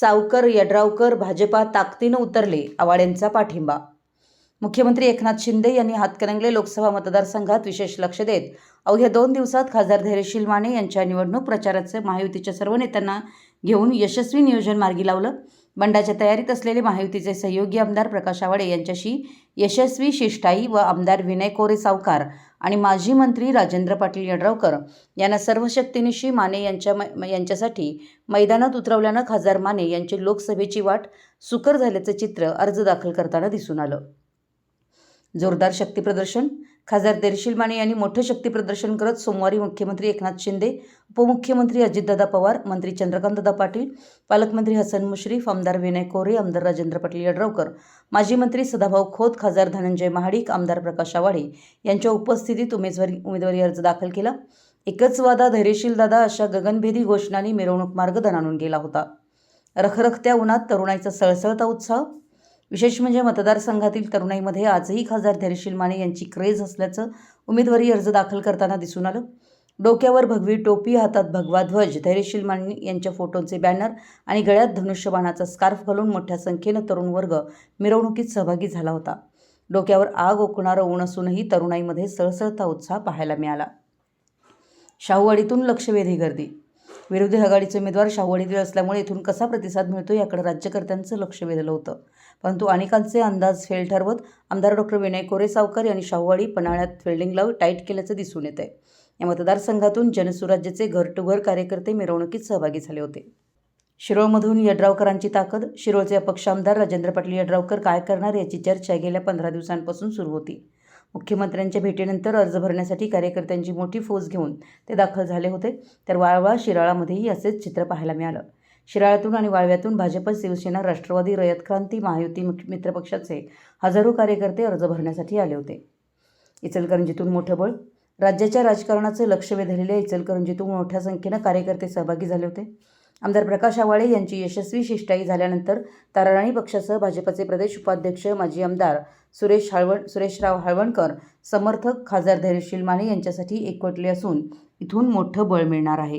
सावकर यड्रावकर भाजपा ताकदीनं उतरले आवाड्यांचा पाठिंबा मुख्यमंत्री एकनाथ शिंदे यांनी हातकणंगले लोकसभा मतदारसंघात विशेष लक्ष देत अवघ्या दोन दिवसात खासदार धैर्यशील माने यांच्या निवडणूक प्रचाराचे महायुतीच्या सर्व नेत्यांना घेऊन यशस्वी नियोजन मार्गी लावलं. बंडाच्या तयारीत असलेले महायुतीचे सहयोगी आमदार प्रकाश आवाडे यांच्याशी यशस्वी शिष्टाई व आमदार विनय कोरे सावकार आणि माजी मंत्री राजेंद्र पाटील यड्रावकर यांना सर्व शक्तीनिशी माने यांच्या म- यांच्यासाठी मैदानात उतरवल्यानं खासदार माने यांची लोकसभेची वाट सुकर झाल्याचं चित्र अर्ज दाखल करताना दिसून आलं. जोरदार शक्तीप्रदर्शन खासदार देरशील माने यांनी मोठं शक्तीप्रदर्शन करत सोमवारी मुख्यमंत्री एकनाथ शिंदे उपमुख्यमंत्री अजितदादा पवार मंत्री चंद्रकांतदादा पाटील पालकमंत्री हसन मुश्रीफ आमदार विनय कोरे आमदार राजेंद्र पाटील यड्रावकर माजी मंत्री सदाभाऊ खोत खासदार धनंजय महाडिक आमदार प्रकाश आवाडे यांच्या उपस्थितीत उमेदवारी उमेदवारी अर्ज दाखल केला. एकच वादा धैर्यशील दादा अशा गगनभेदी घोषणांनी मिरवणूक मार्ग दणाणून गेला होता. रखरखत्या उन्हात तरुणाईचा सळसळता उत्साह विशेष म्हणजे मतदारसंघातील तरुणाईमध्ये आजही खासदार धैर्यशील माने यांची क्रेज असल्याचं उमेदवारी अर्ज दाखल करताना दिसून आलं. डोक्यावर भगवी टोपी हातात भगवा ध्वज धैर्यशील माने यांच्या फोटोंचे बॅनर आणि गळ्यात धनुष्यबाणाचा स्कार्फ घालून मोठ्या संख्येनं तरुण वर्ग मिरवणुकीत सहभागी झाला होता. डोक्यावर आग ओकणारं ऊन असूनही तरुणाईमध्ये सळसळता उत्साह पाहायला मिळाला. शाहूवाडीतून लक्षवेधी गर्दी विरोधी आघाडीचे उमेदवार शाहूवाडीतील असल्यामुळे इथून कसा प्रतिसाद मिळतो याकडे राज्यकर्त्यांचं लक्ष वेधलं होतं. परंतु अनेकांचे अंदाज फेल ठरवत आमदार डॉक्टर विनय कोरे सावकर यांनी शाहूवाडी पन्हाळ्यात फिल्डिंग लावून टाईट केल्याचं दिसून येत आहे या मतदारसंघातून जनसुराज्याचे घर टू घर कार्यकर्ते मिरवणुकीत सहभागी झाले होते. शिरोळमधून यड्रावकरांची ताकद शिरोळचे अपक्ष आमदार राजेंद्र पाटील यड्रावकर काय करणार याची चर्चा गेल्या पंधरा दिवसांपासून सुरू होती. मुख्यमंत्र्यांच्या भेटीनंतर अर्ज भरण्यासाठी कार्यकर्त्यांची मोठी फौज घेऊन ते दाखल झाले होते. तर वाळवा शिराळामध्येही असेच चित्र पाहायला मिळालं. शिराळ्यातून आणि वाळव्यातून भाजप शिवसेना राष्ट्रवादी रयत क्रांती महायुती मित्रपक्षाचे हजारो कार्यकर्ते अर्ज भरण्यासाठी आले होते. इचलकरंजीतून मोठं बळ. राज्याच्या राजकारणाचं लक्ष वेधलेल्या इचलकरंजीतून मोठ्या संख्येनं कार्यकर्ते सहभागी झाले होते. आमदार प्रकाश आवाळे यांची यशस्वी शिष्टाई झाल्यानंतर ताराराणी पक्षासह भाजपचे प्रदेश उपाध्यक्ष माजी आमदार सुरेश हळवण सुरेशराव हळवणकर समर्थक खासदार धैर्यशील माने यांच्यासाठी एकवटले असून इथून मोठं बळ मिळणार आहे.